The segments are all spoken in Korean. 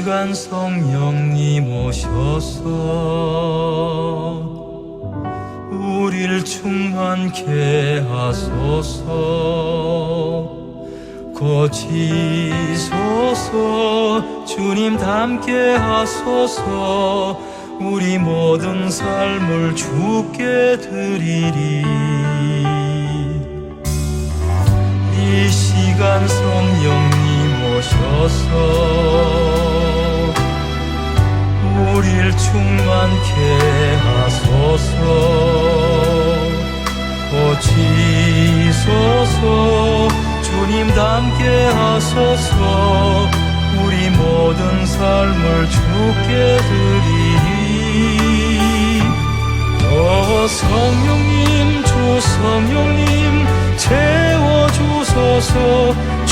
시간 성령님 오셔서 우릴 충만케 하소서. 고치소서. 주님 닮게 하소서. 우리 모든 삶을 주께 드리리. 이 시간 성령님 오셔서. 우릴 충만케 하소서. 고치소서. 주님 닮게 하소서. 우리 모든 삶을 주께 드리리. 오 성령님 주 성령님 채워주소서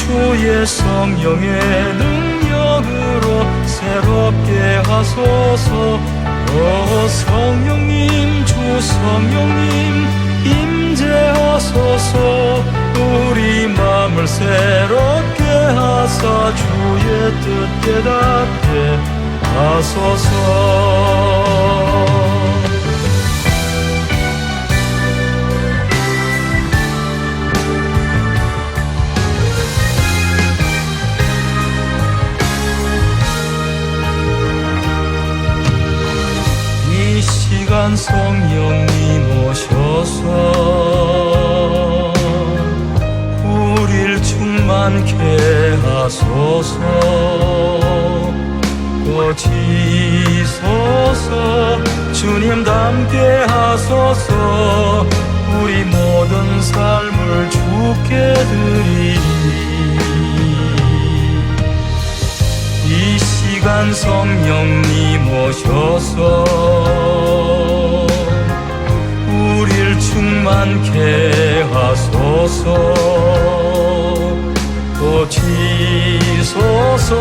주의 성령의 능력으로 새롭게 하소서. 오 성령님 주 성령님 임재하소서. 우리 마음을 새롭게 하사 주의 뜻 깨닫게 하소서 시간 성령님 오셔서 우릴 충만케 하소서. 고치소서. 주님 닮게 하소서. 우리 모든 삶을 주께 드리리. 이 시간 성령님 오셔서 충만케 하소서. 고치소서.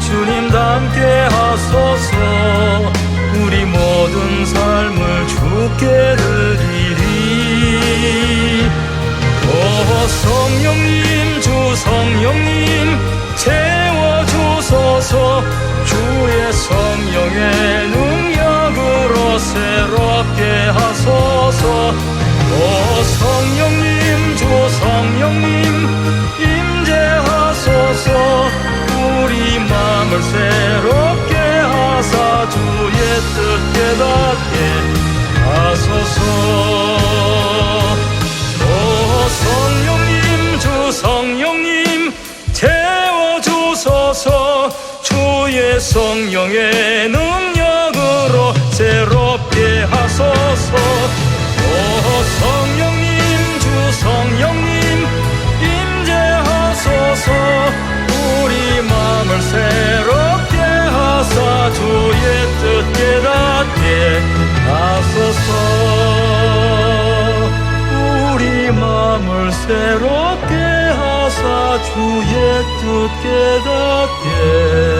주님 닮게 하소서. 우리 모든 삶을 주께 드리리. 오 성령님 주 성령님 채워주소서. 주의 성령의 능 오 성령님 주 성령님 임재하소서. 우리 마음을 새롭게 하사 주의 뜻 깨닫게 하소서. 오 성령님 주 성령님 채워주소서. 주의 성령의 능력으로 새롭 새롭게 하사 주의 뜻 깨닫게